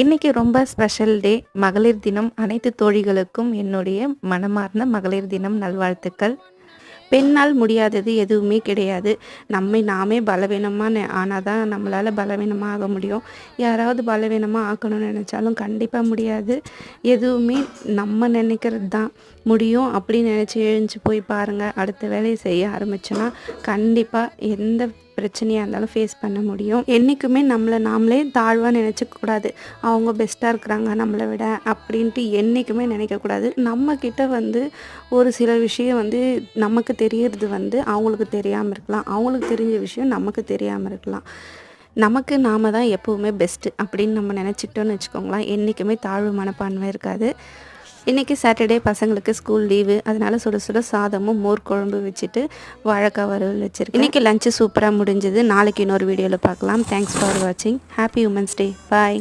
இன்னைக்கு ரொம்ப special day மகளிர் தினம். அனைத்து தோழிகளுக்கும் என்னுடைய மனமார்ந்த மகளிர் தினம் நல்வாழ்த்துக்கள். பெண்ணால் முடியாதது எதுவுமே கிடையாது. நம்மை நாமே பலவீனமாக ஆனால் தான் நம்மளால் பலவீனமாக ஆக முடியும். யாராவது பலவீனமாக ஆக்கணும்னு நினச்சாலும் கண்டிப்பாக முடியாது. எதுவுமே நம்ம நினைக்கிறது தான் முடியும் அப்படின்னு நினச்சி எழுந்துச்சு போய் பாருங்கள் அடுத்த வேலையை செய்ய ஆரம்பிச்சோன்னா கண்டிப்பாக எந்த பிரச்சனையாக இருந்தாலும் ஃபேஸ் பண்ண முடியும். என்றைக்குமே நம்மளை நாமளே தாழ்வாக நினச்சிக்கூடாது அவங்க பெஸ்ட்டாக இருக்கிறாங்க நம்மளை விட அப்படின்ட்டு என்றைக்குமே நினைக்கக்கூடாது நம்மக்கிட்ட வந்து ஒரு சில விஷயம் வந்து நமக்கு தெரியறது வந்து அவங்களுக்கு தெரியாமல் இருக்கலாம். அவங்களுக்கு தெரிஞ்ச விஷயம் நமக்கு தெரியாமல் இருக்கலாம். நமக்கு நாம தான் எப்போவுமே பெஸ்ட்டு அப்படின்னு நம்ம நினச்சிக்கிட்டோன்னு வச்சுக்கோங்களேன். என்றைக்குமே தாழ்வு மனப்பான்மை இருக்காது. இன்றைக்கி சாட்டர்டே பசங்களுக்கு ஸ்கூல் லீவு அதனால் சுட சுட சாதமும் மோர் குழம்பு வச்சுட்டு வாழைக்காய் வறுவல் வச்சுருக்கேன். இன்றைக்கி லஞ்சு சூப்பராக முடிஞ்சது. நாளைக்கு இன்னொரு வீடியோவில் பார்க்கலாம். தேங்க்ஸ் ஃபார் வாட்சிங் ஹாப்பி உமன்ஸ் டே பாய்